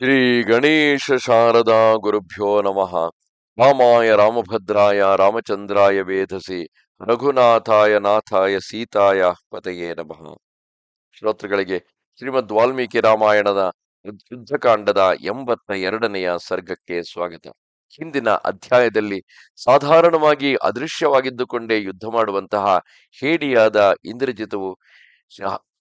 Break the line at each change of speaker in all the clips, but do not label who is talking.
ಶ್ರೀ ಗಣೇಶ ಶಾರದಾ ಗುರುಭ್ಯೋ ನಮಃ. ರಾಮಾಯ ರಾಮಭದ್ರಾಯ ರಾಮಚಂದ್ರಾಯ ವೇಧಸಿ ರಘುನಾಥಾಯ ನಾಥಾಯ ಸೀತಾಯ ಪತೆಯೇ ನಮಃ. ಶ್ರೋತೃಗಳಿಗೆ ಶ್ರೀಮದ್ ವಾಲ್ಮೀಕಿ ರಾಮಾಯಣದ ಯುದ್ಧಕಾಂಡದ ಎಂಬತ್ತ ಎರಡನೆಯ ಸರ್ಗಕ್ಕೆ ಸ್ವಾಗತ. ಹಿಂದಿನ ಅಧ್ಯಾಯದಲ್ಲಿ ಸಾಧಾರಣವಾಗಿ ಅದೃಶ್ಯವಾಗಿದ್ದುಕೊಂಡೇ ಯುದ್ಧ ಮಾಡುವಂತಹ ಹೇಡಿಯಾದ ಇಂದ್ರಜಿತವು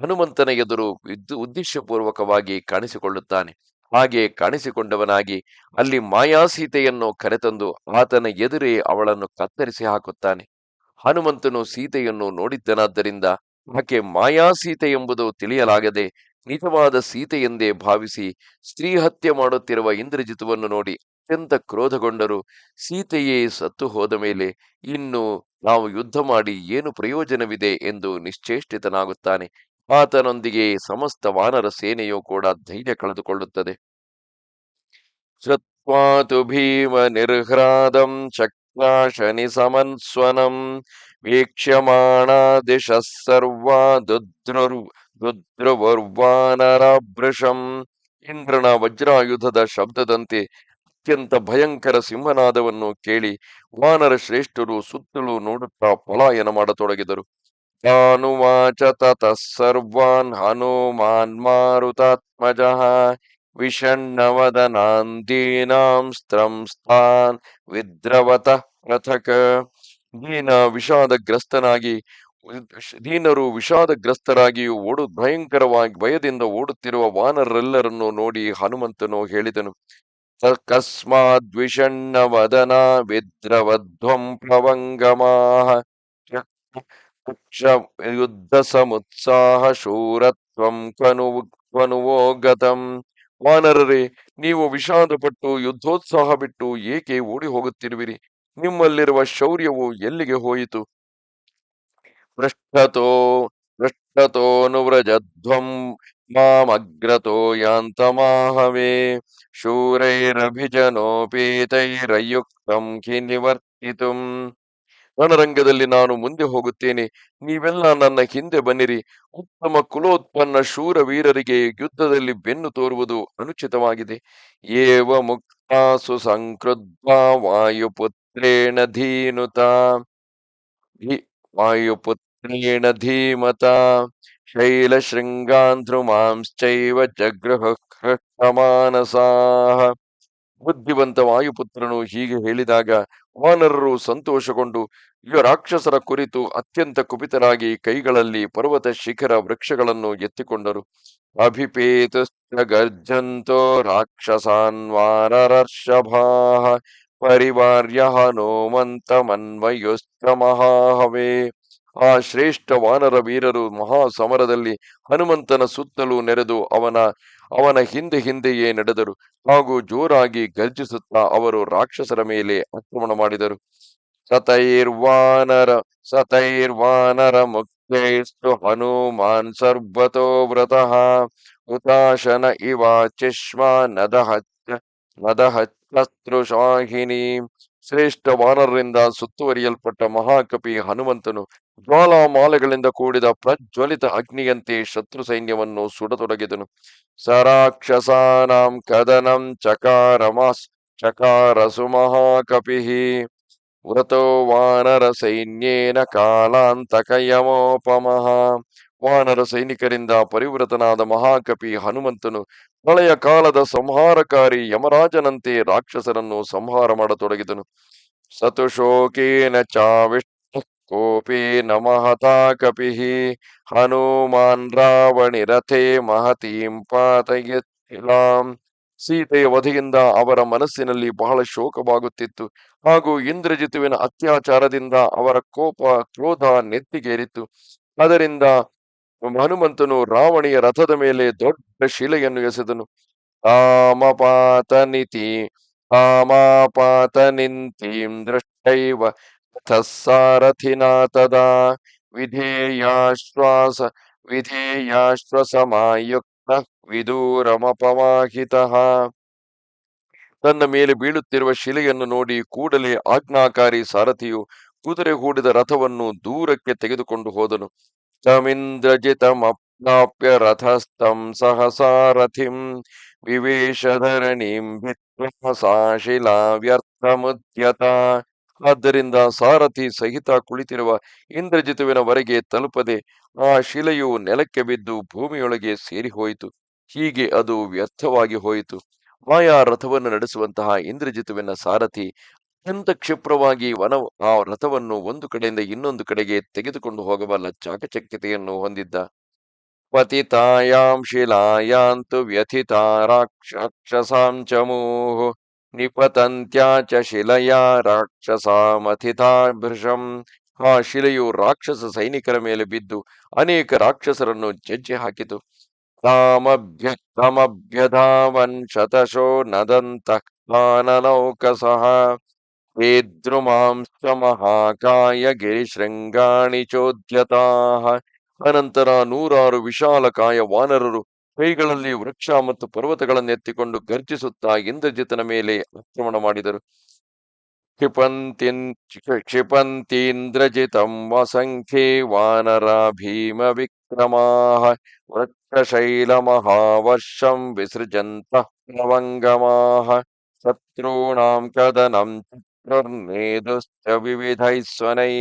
ಹನುಮಂತನ ಎದುರು ಉದ್ದೇಶಪೂರ್ವಕವಾಗಿ ಕಾಣಿಸಿಕೊಳ್ಳುತ್ತಾನೆ. ಹಾಗೆ ಕಾಣಿಸಿಕೊಂಡವನಾಗಿ ಅಲ್ಲಿ ಮಾಯಾಸೀತೆಯನ್ನು ಕರೆತಂದು ಆತನ ಎದುರೇ ಅವಳನ್ನು ಕತ್ತರಿಸಿ ಹಾಕುತ್ತಾನೆ. ಹನುಮಂತನು ಸೀತೆಯನ್ನು ನೋಡಿದ್ದನಾದ್ದರಿಂದ ಆಕೆ ಮಾಯಾಸೀತೆ ಎಂಬುದು ತಿಳಿಯಲಾಗದೆ ನಿಜವಾದ ಸೀತೆಯೆಂದೇ ಭಾವಿಸಿ ಸ್ತ್ರೀ ಹತ್ಯೆ ಮಾಡುತ್ತಿರುವ ಇಂದ್ರಜಿತುವನ್ನು ನೋಡಿ ಅತ್ಯಂತ ಕ್ರೋಧಗೊಂಡರು. ಸೀತೆಯೇ ಸತ್ತು ಹೋದ ಮೇಲೆ ಇನ್ನು ನಾವು ಯುದ್ಧ ಮಾಡಿ ಏನು ಪ್ರಯೋಜನವಿದೆ ಎಂದು ನಿಶ್ಚೇಷ್ಟಿತನಾಗುತ್ತಾನೆ. ಆತನೊಂದಿಗೆ ಸಮಸ್ತ ವಾನರ ಸೇನೆಯು ಕೂಡ ಧೈರ್ಯ ಕಳೆದುಕೊಳ್ಳುತ್ತದೆ. ಶ್ರತ್ವಾತು ಭೀಮ ನಿರ್ಹ್ರಾದಂ ಚಕ್ರಾಶನಿ ಸಮನ್ಸ್ವನಂ ವೀಕ್ಷ್ಯಮಾಣ ದಿಶ ಸರ್ವಾ ದುದ್ರುರ್ ದುದ್ರುವರ್ವಾನರಭೃಶಂ. ಇಂದ್ರನ ವಜ್ರಾಯುಧದ ಶಬ್ದದಂತೆ ಅತ್ಯಂತ ಭಯಂಕರ ಸಿಂಹನಾದವನ್ನು ಕೇಳಿ ವಾನರ ಶ್ರೇಷ್ಠರು ಸುತ್ತಲೂ ನೋಡುತ್ತಾ ಪಲಾಯನ ಮಾಡತೊಡಗಿದರು. ತಾನುವಾಚ ತತಃ ಸರ್ವಾನ್ ಹನುಮಾನ್ ಮಾರುತಾತ್ಮಜ ಸ್ತ್ರಂಸ್ತಾನ್ ವಿದ್ರವತ ಪೃಥಕ್ ದೀನ ವಿಷಾದಗ್ರಸ್ತನಾಗಿ ದೀನರು ವಿಷಾದಗ್ರಸ್ತರಾಗಿಯೂ ಓಡು, ಭಯಂಕರವಾಗಿ ಭಯದಿಂದ ಓಡುತ್ತಿರುವ ವಾನರೆಲ್ಲರನ್ನು ನೋಡಿ ಹನುಮಂತನು ಹೇಳಿದನು ಕಸ್ಮಾದ್ ವಿಷಣ್ಣವದನ ವಿದ್ರವಧ್ವಂ ಪ್ಲವಂಗಮಾಹ ಯುದ್ಧ ಸಮುತ್ಸಾಹ ಶೂರತ್ವಂ ಕನು ಕನುವೋ ಗತಂ ವಾನರರೇ ನೀವು ವಿಷಾದಪಟ್ಟು ಯುದ್ಧೋತ್ಸಾಹ ಬಿಟ್ಟು ಏಕೆ ಓಡಿ ಹೋಗುತ್ತಿರುವಿರಿ? ನಿಮ್ಮಲ್ಲಿರುವ ಶೌರ್ಯವು ಎಲ್ಲಿಗೆ ಹೋಯಿತು? ಪೃಷ್ಠತೋ ಪೃಷ್ಠತೋನುವ್ರಜಧ್ವಂ ಮಾಮಗ್ರತೋ ಯಾಂತಮಾಹವೇ। ಶೂರೈರಭಿಜನೋಪೇತೈರಯುಕ್ತಂ ಕಿ ನಿವರ್ತಿತುಂ। ರಣರಂಗದಲ್ಲಿ ನಾನು ಮುಂದೆ ಹೋಗುತ್ತೇನೆ. ನೀವೆಲ್ಲ ನನ್ನ ಹಿಂದೆ ಬನ್ನಿರಿ. ಉತ್ತಮ ಕುಲೋತ್ಪನ್ನ ಶೂರ ವೀರರಿಗೆ ಯುದ್ಧದಲ್ಲಿ ಬೆನ್ನು ತೋರುವುದು ಅನುಚಿತವಾಗಿದೆ. ಏವ ಮುಕ್ತಾಸು ಸಂಕ್ರುದ್ಧ ವಾಯುಪುತ್ರೇಣ ಧೀನುತ. ವಾಯುಪುತ್ರೇಣ ಧೀಮತ. ಶೈಲಶೃಂಗಾಂಧ್ರುಮಾಂಶ್ಚೈವ ಜಗ್ರಹ ಮಾನಸಾಹ ಬುದ್ಧಿವಂತ ವಾಯುಪುತ್ರನು ಹೀಗೆ ಹೇಳಿದಾಗ ವಾನರರು ಸಂತೋಷಗೊಂಡು ಯುವ ರಾಕ್ಷಸರ ಕುರಿತು ಅತ್ಯಂತ ಕುಪಿತರಾಗಿ ಕೈಗಳಲ್ಲಿ ಪರ್ವತ ಶಿಖರ ವೃಕ್ಷಗಳನ್ನು ಎತ್ತಿಕೊಂಡರು. ಅಭಿಪೇತ ಗರ್ಜಂತೋ ರಾಕ್ಷಸಾನ್ ಪರಿವಾರ್ಯ ಹನುಮಂತ ಮನ್ವಯುಸ್ತ್ರ ಮಹಾಹವೇ. ಆ ಶ್ರೇಷ್ಠ ವಾನರ ವೀರರು ಮಹಾ ಸಮರದಲ್ಲಿ ಹನುಮಂತನ ಸುತ್ತಲೂ ನೆರೆದು ಅವನ ಅವನ ಹಿಂದೆ ಹಿಂದೆಯೇ ನಡೆದರು. ಹಾಗೂ ಜೋರಾಗಿ ಗರ್ಜಿಸುತ್ತಾ ಅವರು ರಾಕ್ಷಸರ ಮೇಲೆ ಆಕ್ರಮಣ ಮಾಡಿದರು. ಸತೈರ್ವಾನರ ಸತೈರ್ವಾನರ ಮುಖ್ಯೈಸ್ತು ಹನುಮಾನ್ ಸರ್ವತೋ ವ್ರತಃ. ಹುತಾಶನ ಇವ ಚಿಷ್ಮ ನದಹತ್ಯ ಶಾಹಿನಿ. ಶ್ರೇಷ್ಠ ವಾನರರಿಂದ ಸುತ್ತುವರಿಯಲ್ಪಟ್ಟ ಮಹಾಕಪಿ ಹನುಮಂತನು ಜ್ವಾಲಾಮಾಲೆಗಳಿಂದ ಕೂಡಿದ ಪ್ರಜ್ವಲಿತ ಅಗ್ನಿಯಂತೆ ಶತ್ರು ಸೈನ್ಯವನ್ನು ಸುಡತೊಡಗಿದನು. ಸರಾಕ್ಷಸಾನಾಂ ಕದನಂ ಚಕಾರಮಾಸ್ ಚಕಾರಸು ಮಹಾಕಪಿಹಿ ವ್ರತೋ ವಾನರ ಸೈನ್ಯೇನ ಕಾಲಾಂತಕಯಮೋಪಮಃ. ವಾನರ ಸೈನಿಕರಿಂದ ಪರಿವೃತನಾದ ಮಹಾಕಪಿ ಹನುಮಂತನು ಪ್ರಳಯ ಕಾಲದ ಸಂಹಾರಕಾರಿ ಯಮರಾಜನಂತೆ ರಾಕ್ಷಸರನ್ನು ಸಂಹಾರ ಮಾಡತೊಡಗಿದನು. ಸತು ಶೋಕೇನ ನಮಹತಾ ಮಹತಾ ಕಪಿಃ ಹನುಮಾನ್ ರಾವಣಿ ರಥೆ ಮಹತೀಂ ಪಾತಯತ್ಲಾಂ ಸೀತೆಯ ವಧೆಯಿಂದ ಅವರ ಮನಸ್ಸಿನಲ್ಲಿ ಬಹಳ ಶೋಕವಾಗುತ್ತಿತ್ತು. ಹಾಗೂ ಇಂದ್ರಜಿತುವಿನ ಅತ್ಯಾಚಾರದಿಂದ ಅವರ ಕೋಪ, ಕ್ರೋಧ ನೆತ್ತಿಗೇರಿತ್ತು. ಅದರಿಂದ ಹನುಮಂತನು ರಾವಣಿಯ ರಥದ ಮೇಲೆ ದೊಡ್ಡ ಶಿಲೆಯನ್ನು ಎಸೆದನು. ತಾಮಪಾತನಿತಿ ತಾಮಾಪಾತನಿಂತೀಂ ದೃಷ್ಟೈವ ಸಾರಥಿನಾ ತದಾ ವಿಧೇಯಾಶ್ವಾಸ ವಿಧೇಯಾಶ್ವಸಮಾಯುಕ್ತ ವಿದೂರಮಪವಾಹಿತಃ ತನ್ನ ಮೇಲೆ ಬೀಳುತ್ತಿರುವ ಶಿಲೆಯನ್ನು ನೋಡಿ ಕೂಡಲೇ ಆಜ್ಞಾಕಾರಿ ಸಾರಥಿಯು ಕುದುರೆ ಹೂಡಿದ ರಥವನ್ನು ದೂರಕ್ಕೆ ತೆಗೆದುಕೊಂಡು ಹೋದನು. ರಥಸ್ಥಂ ಸಹಸಾರಥಿಂ ಸಾರಥಿಂ ವಿವೇಶಧರಣೀಂ ಭಿತ್ವಾ ಶಿಲಾ ವ್ಯರ್ಥಮುದ್ಯತ ಆದ್ದರಿಂದ ಸಾರಥಿ ಸಹಿತ ಕುಳಿತಿರುವ ಇಂದ್ರಜಿತುವಿನವರೆಗೆ ತಲುಪದೆ ಆ ಶಿಲೆಯು ನೆಲಕ್ಕೆ ಬಿದ್ದು ಭೂಮಿಯೊಳಗೆ ಸೇರಿ ಹೋಯಿತು ಹೀಗೆ ಅದು ವ್ಯರ್ಥವಾಗಿ ಹೋಯಿತು. ಮಾಯಾ ರಥವನ್ನು ನಡೆಸುವಂತಹ ಇಂದ್ರಜಿತುವಿನ ಸಾರಥಿ ಅತ್ಯಂತ ಕ್ಷಿಪ್ರವಾಗಿ ವನ ಆ ರಥವನ್ನು ಒಂದು ಕಡೆಯಿಂದ ಇನ್ನೊಂದು ಕಡೆಗೆ ತೆಗೆದುಕೊಂಡು ಹೋಗಬಲ್ಲ ಚಾಕಚಕ್ಯತೆಯನ್ನು ಹೊಂದಿದ್ದ. ಪತಿತಾಯಾಂ ಶಿಲಾಯಾಂತು ವ್ಯಥಿತಾ ರಾಕ್ಷಸಾಂ ಚಮೂಃ ನಿಪತಂತ್ಯಾ ಚ ಶಿಲಯಾ ರಾಕ್ಷಸಾಮಥಿತಾ ಭೃಶಂ ಆ ಶಿಲೆಯು ರಾಕ್ಷಸ ಸೈನಿಕರ ಮೇಲೆ ಬಿದ್ದು ಅನೇಕ ರಾಕ್ಷಸರನ್ನು ಜಜ್ಜೆ ಹಾಕಿತು. ತಾಮಭ್ಯ ತಮಭ್ಯಧಾವನ್ ಶತಶೋ ನದಂತಃ ಕಾನನೌಕಸಃ ವೇದ್ರುಮಾಂಶ್ಚ ಮಹಾಕಾಯ ಗಿರಿಶೃಂಗಾಣಿ ಚೋದ್ಯತಾಹ ಅನಂತರ ನೂರಾರು ವಿಶಾಲಕಾಯ ವಾನರರು ಕೈಗಳಲ್ಲಿ ವೃಕ್ಷ ಮತ್ತು ಪರ್ವತಗಳನ್ನೆತ್ತಿಕೊಂಡು ಗರ್ಜಿಸುತ್ತಾ ಇಂದ್ರಜಿತನ ಮೇಲೆ ಆಕ್ರಮಣ ಮಾಡಿದರು. ಕ್ಷಿಪಂತಿನ್ ಕ್ಷಿಪಂತೀಂದ್ರಜಿತಂ ವಸಂಖ್ಯೆ ವಾನರ ಭೀಮ ವಿಕ್ರಮಾಹ ವೃಕ್ಷಶೈಲ ಮಹಾವರ್ಷಂ ವಿಸೃಜಂತ ಪ್ಲವಂಗಮಾಹ ಶತ್ರುಣಾಂ ಕದನಂ ಚಕ್ರುರ್ಮೇಧುಶ್ಚ ವಿವಿಧೈಸ್ವನೈ.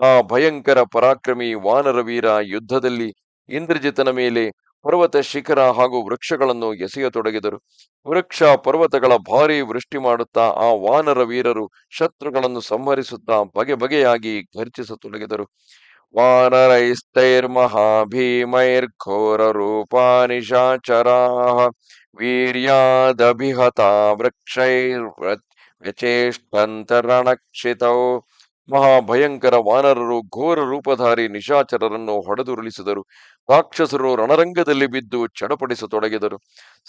ಆ ಭಯಂಕರ ಪರಾಕ್ರಮಿ ವಾನರ ವೀರ ಯುದ್ಧದಲ್ಲಿ ಇಂದ್ರಜಿತನ ಮೇಲೆ ಪರ್ವತ ಶಿಖರ ಹಾಗೂ ವೃಕ್ಷಗಳನ್ನು ಎಸೆಯತೊಡಗಿದರು. ವೃಕ್ಷ ಪರ್ವತಗಳ ಭಾರಿ ವೃಷ್ಟಿ ಮಾಡುತ್ತಾ, ಆ ವಾನರ ವೀರರು ಶತ್ರುಗಳನ್ನು ಸಂಹರಿಸುತ್ತಾ, ಬಗೆ ಬಗೆಯಾಗಿ ಘರ್ಜಿಸತೊಡಗಿದರು. ವಾನರೈಸ್ತೈರ್ಮಹಾಭೀಮೈರ್ಘೋರ ವೀರ್ಯಾದಭಿಹತ ವೀರ್ಯಾದಭಿಹತಾ ವೃಕ್ಷೈರ್ವ್ಯಚೇಷ್ಟಂತರಣಕ್ಷಿತೌ ಮಹಾಭಯಂಕರ ವಾನರರು ಘೋರ ರೂಪಧಾರಿ ನಿಶಾಚರರನ್ನು ಹೊಡೆದುರುಳಿಸಿದರು. ರಾಕ್ಷಸರು ರಣರಂಗದಲ್ಲಿ ಬಿದ್ದು ಚಡಪಡಿಸತೊಡಗಿದರು.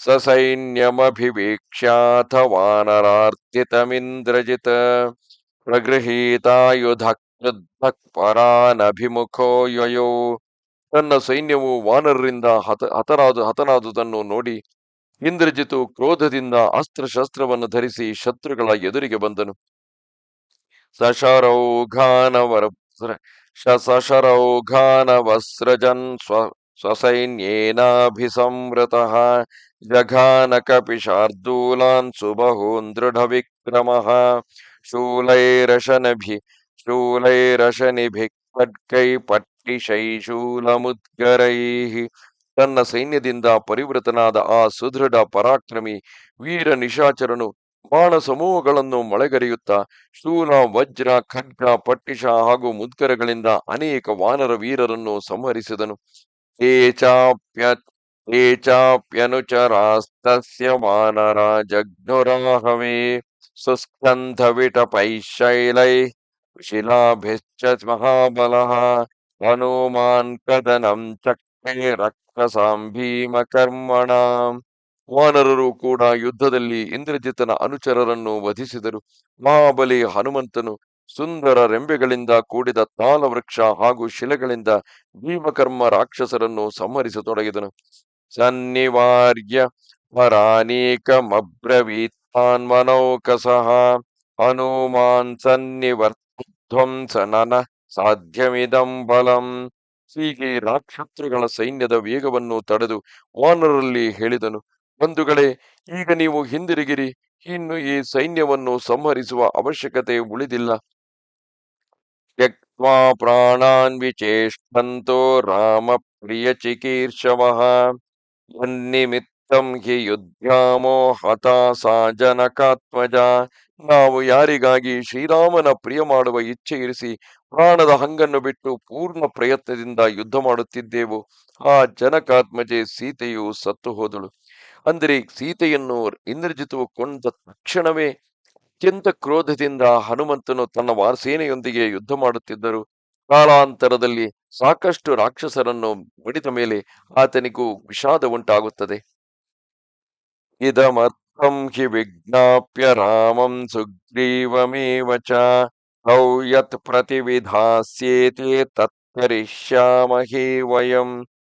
ಸಸೈನ್ಯಮಭಿವೀಕ್ಷಾಥ ವಾನರಾರ್ತಿತಮಿಂದ್ರಜಿತ ಪ್ರಗೃಹೀತಾಯುಧ ಪರಾನಭಿಮುಖೋ ಯಯೋ ತನ್ನ ಸೈನ್ಯವು ವಾನರರಿಂದ ಹತ ಹತನಾದ ಹತನಾದುದನ್ನು ನೋಡಿ ಇಂದ್ರಜಿತು ಕ್ರೋಧದಿಂದ ಅಸ್ತ್ರಶಸ್ತ್ರವನ್ನು ಧರಿಸಿ ಶತ್ರುಗಳ ಎದುರಿಗೆ ಬಂದನು. ಸಶರೌಘಾನವರ ಸಶರೌಘಾನವಸ್ರಜನ್ ಸ್ವ ಸ್ವಸೈನ್ಯೇನಾಭಿಸಂವೃತಃ ಜಘಾನ ಕಪಿಶಾರ್ದೂಲಾನ್ दृढविक्रमः ಶೂಲೈರಶನಿಭಿ ಖಡ್ಗೈ ಪಟ್ಟಿಶೈಶೂಲಮುದ್ಗರೈಃ ತನ್ನ ಸೈನ್ಯದಿಂದ ಪರಿವೃತನಾದ ಆ ಸುದೃಢ ಪರಾಕ್ರಮಿ ವೀರ ನಿಶಾಚರನು ಬಾಣ ಸಮೂಹಗಳನ್ನು ಮಳೆಗರೆಯುತ್ತ ಶೂಲ, ವಜ್ರ, ಖಡ್ಗ, ಪಟ್ಟಿಷ ಹಾಗೂ ಮುದ್ಗರಗಳಿಂದ ಅನೇಕ ವಾನರ ವೀರರನ್ನು ಸಂಹರಿಸಿದನು. ಏಚಾಪ್ಯ ಏಚಾಪ್ಯನುಚರಾಸ್ತಸ್ಯ ವಾನರ ಜಗ್ನುರಾಹವೇ ಸುಸ್ಕಂಧ ವಿಟಪೈಶೈಲೈ ಶಿಲಾಭಿಶ್ಚ ಮಹಾಬಲಃ, ಹನುಮಾನ್ ಕದನಂ ಚಕ್ರೇ ರಕ್ಷಸಾಂ ಭೀಮಕರ್ಮಣಾಂ. ವಾನರರು ಕೂಡ ಯುದ್ಧದಲ್ಲಿ ಇಂದ್ರಜಿತನ ಅನುಚರರನ್ನು ವಧಿಸಿದರು. ಮಹಾಬಲಿ ಹನುಮಂತನು ಸುಂದರ ರೆಂಬೆಗಳಿಂದ ಕೂಡಿದ ತಾಲವೃಕ್ಷ ಹಾಗೂ ಶಿಲೆಗಳಿಂದ ಭೀಮಕರ್ಮ ರಾಕ್ಷಸರನ್ನು ಸಂಹರಿಸತೊಡಗಿದನು. ಸನ್ನಿವಾರ್ಯ ವರಾನೀಕಮಬ್ರವೀತ್ಮಾನ್ಮನೌಕಸಃ ಹನುಮಾನ್ ಸನ್ನಿವರ್ಧ್ವಂಸನನ ಸಾಧ್ಯಮಿದಂ ಬಲಂ ಹೀಗೆ ರಾಕ್ಷತ್ರುಗಳ ಸೈನ್ಯದ ವೇಗವನ್ನು ತಡೆದು ವಾನರಲ್ಲಿ ಹೇಳಿದನು. ಬಂಧುಗಳೇ, ಈಗ ನೀವು ಹಿಂದಿರುಗಿರಿ. ಇನ್ನು ಈ ಸೈನ್ಯವನ್ನು ಸಂಹರಿಸುವ ಅವಶ್ಯಕತೆ ಉಳಿದಿಲ್ಲ. ತ್ಯಕ್ವಾ ಪ್ರಾಣಾನ್ ವಿಚೇಷ್ಟಂತೋ ರಾಮ ಪ್ರಿಯ ಚಿಕೀರ್ಷವಃ. ಯನ್ನಿಮಿತ್ತಂ ಹಿ ಯುದ್ಧಾಮೋ ಹತಾಸಾ ಜನಕಾತ್ಮಜ. ನಾವು ಯಾರಿಗಾಗಿ ಶ್ರೀರಾಮನ ಪ್ರಿಯ ಮಾಡುವ ಇಚ್ಛೆ ಇರಿಸಿ ಪ್ರಾಣದ ಹಂಗನ್ನು ಬಿಟ್ಟು ಪೂರ್ಣ ಪ್ರಯತ್ನದಿಂದ ಯುದ್ಧ ಮಾಡುತ್ತಿದ್ದೆವು, ಆ ಜನಕಾತ್ಮಜೆ ಸೀತೆಯು ಸತ್ತು ಹೋದಳು. ಅಂದರೆ ಸೀತೆಯನ್ನು ಇಂದ್ರಜಿತು ಕೊಂಡ ತಕ್ಷಣವೇ ಅತ್ಯಂತ ಕ್ರೋಧದಿಂದ ಹನುಮಂತನು ತನ್ನ ವಾರಸೇನೆಯೊಂದಿಗೆ ಯುದ್ಧ ಮಾಡುತ್ತಿದ್ದರು. ಕಾಲಾಂತರದಲ್ಲಿ ಸಾಕಷ್ಟು ರಾಕ್ಷಸರನ್ನು ಬಡಿದ ಮೇಲೆ ಆತನಿಗೂ ವಿಷಾದ ಉಂಟಾಗುತ್ತದೆ. ಇದಮರ್ಥಂ ಹಿ ವಿಜ್ಞಾಪ್ಯ ರಾಮಂ ಸುಗ್ರೀವಮೇವ ಚ ಹೌ ಯತ್ ಪ್ರತಿವಿಧಾಸ್ಯೇತೆ ತತ್ಕರಿಷ್ಯಾಮಹೇ ವಯಂ.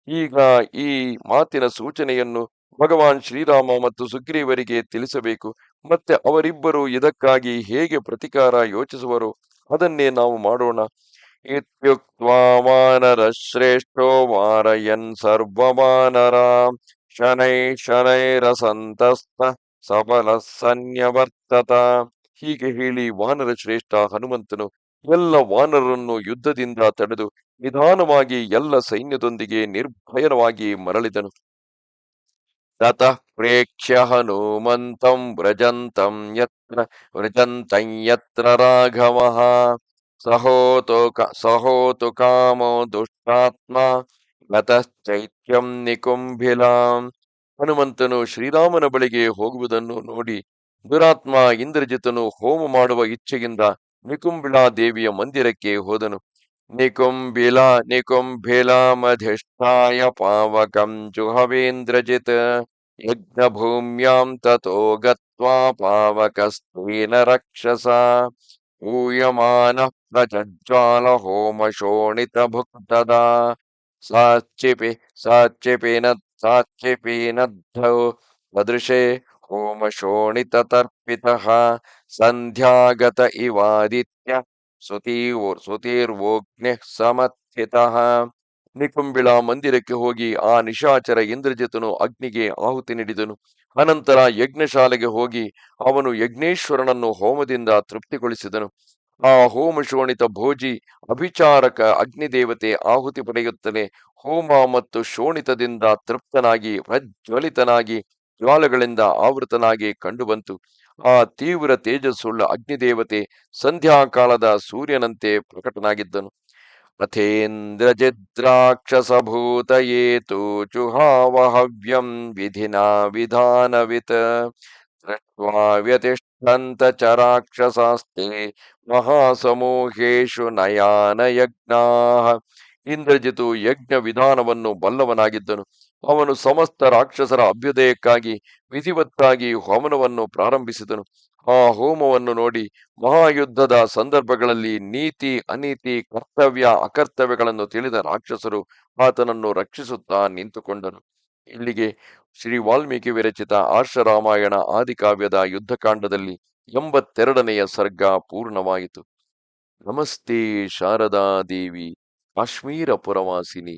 ಈಗ ಈ ಮಾತಿನ ಸೂಚನೆಯನ್ನು ಭಗವಾನ್ ಶ್ರೀರಾಮ ಮತ್ತು ಸುಗ್ರೀವರಿಗೆ ತಿಳಿಸಬೇಕು. ಮತ್ತೆ ಅವರಿಬ್ಬರು ಇದಕ್ಕಾಗಿ ಹೇಗೆ ಪ್ರತಿಕಾರ ಯೋಚಿಸುವರು? ಅದನ್ನೇ ನಾವು ಮಾಡೋಣ. ವಾನರ ಶ್ರೇಷ್ಠೋ ವಾರಯನ್ ಸರ್ವವಾನರ ಶನೈ ಶನೈರಸಂತಸ್ತ ಸಬಲ ಸನ್ಯವರ್ತತ. ಹೀಗೆ ಹೇಳಿ ವಾನರ ಶ್ರೇಷ್ಠ ಹನುಮಂತನು ಎಲ್ಲ ವಾನರನ್ನು ಯುದ್ಧದಿಂದ ತಡೆದು ನಿಧಾನವಾಗಿ ಎಲ್ಲ ಸೈನ್ಯದೊಂದಿಗೆ ನಿರ್ಭಯವಾಗಿ ಮರಳಿದನು. ಪ್ರೇಕ್ಷ್ಯ ಹನುಮಂತಂ ವ್ರಜಂತಂ ಯತ್ರ ವ್ರಜಂತಂ ಯತ್ರ ಸಹೋತು ಕ ಸಹೋತು ಕಾಮೋ ದುಷ್ಟಾತ್ಮ ಗತಶ್ಚೈತ್ಯಂ ನಿಕುಂಭಿಲಾಂ ಹನುಮಂತನು ಶ್ರೀರಾಮನ ಬಳಿಗೆ ಹೋಗುವುದನ್ನು ನೋಡಿ, ದುರಾತ್ಮ ಇಂದ್ರಜಿತನು ಹೋಮ ಮಾಡುವ ಇಚ್ಛೆಯಿಂದ ನಿಕುಂಭಿಳಾ ದೇವಿಯ ಮಂದಿರಕ್ಕೆ ಹೋದನು. निकुम्बिला निकुम्भिलामधिष्ठाय पावकं जुहवेन्द्रजित् यज्ञभूम्यां ततो गत्वा पावकस्तेन रक्षसा साचिपि प्रज्ज्वालहोमशोणितभुक्तदा। साच्चिपि साच्चिपिन होम शोणित होमशोणिततर्पितः। संध्यागत इवादित्यः ಇವಾದಿತ್ಯ ಸುತೀವೋ ಸುತೀರ್ವೋಗ್ನಿಃ ನಿಕುಂಬಿಳ ಮಂದಿರಕ್ಕೆ ಹೋಗಿ ಆ ನಿಶಾಚರ ಇಂದ್ರಜಿತನು ಅಗ್ನಿಗೆ ಆಹುತಿ ನೀಡಿದನು. ಅನಂತರ ಯಜ್ಞಶಾಲೆಗೆ ಹೋಗಿ ಅವನು ಯಜ್ಞೇಶ್ವರನನ್ನು ಹೋಮದಿಂದ ತೃಪ್ತಿಗೊಳಿಸಿದನು. ಆ ಹೋಮ ಶೋಣಿತ ಭೋಜಿ ಅಭಿಚಾರಕ ಅಗ್ನಿದೇವತೆ ಆಹುತಿ ಪಡೆಯುತ್ತಲೇ ಹೋಮ ಮತ್ತು ಶೋಣಿತದಿಂದ ತೃಪ್ತನಾಗಿ ಪ್ರಜ್ವಲಿತನಾಗಿ ಜ್ವಾಲಗಳಿಂದ ಆವೃತನಾಗಿ ಕಂಡುಬಂತು. ಆ ತೀವ್ರ ತೇಜಸ್ಸುಳ್ಳ ಅಗ್ನಿದೇವತೆ ಸಂಧ್ಯಾಕಾಲದ ಸೂರ್ಯನಂತೆ ಪ್ರಕಟನಾಗಿದ್ದನು. ಅಥೇಂದ್ರಜಿದ್ರಾಕ್ಷಸಭೂತಯೇತು ಚುಹಾವಹವ್ಯಂ ವಿಧಿನಾ ವಿಧಾನವಿತ್. ದೃಷ್ಟ್ವಾ ವ್ಯತಿಷ್ಠಂತ ಚ ಮಹಾಸಮೂಹೇಶು ನಯಾನ ಯಜ್ಞಾ ಇಂದ್ರಜಿತು ಯಜ್ಞ ವಿಧಾನವನ್ನು ಬಲ್ಲವನಾಗಿದ್ದನು. ಅವನು ಸಮಸ್ತ ರಾಕ್ಷಸರ ಅಭ್ಯುದಯಕ್ಕಾಗಿ, ವಿಧಿವತ್ತಾಗಿ ಹೋಮನವನ್ನು ಪ್ರಾರಂಭಿಸಿದನು. ಆ ಹೋಮವನ್ನು ನೋಡಿ ಮಹಾಯುದ್ಧದ ಸಂದರ್ಭಗಳಲ್ಲಿ ನೀತಿ, ಅನೀತಿ, ಕರ್ತವ್ಯ, ಅಕರ್ತವ್ಯಗಳನ್ನು ತಿಳಿದ ರಾಕ್ಷಸರು ಆತನನ್ನು ರಕ್ಷಿಸುತ್ತಾ ನಿಂತುಕೊಂಡನು ಇಲ್ಲಿಗೆ ಶ್ರೀ ವಾಲ್ಮೀಕಿ ವಿರಚಿತ ಆರ್ಷರಾಮಾಯಣ ಆದಿಕಾವ್ಯದ ಯುದ್ಧಕಾಂಡದಲ್ಲಿ ಎಂಬತ್ತೆರಡನೆಯ ಸರ್ಗ ಪೂರ್ಣವಾಯಿತು. ನಮಸ್ತೆ ಶಾರದಾ ದೇವಿ, ಕಾಶ್ಮೀರ ಪುರವಾಸಿನಿ.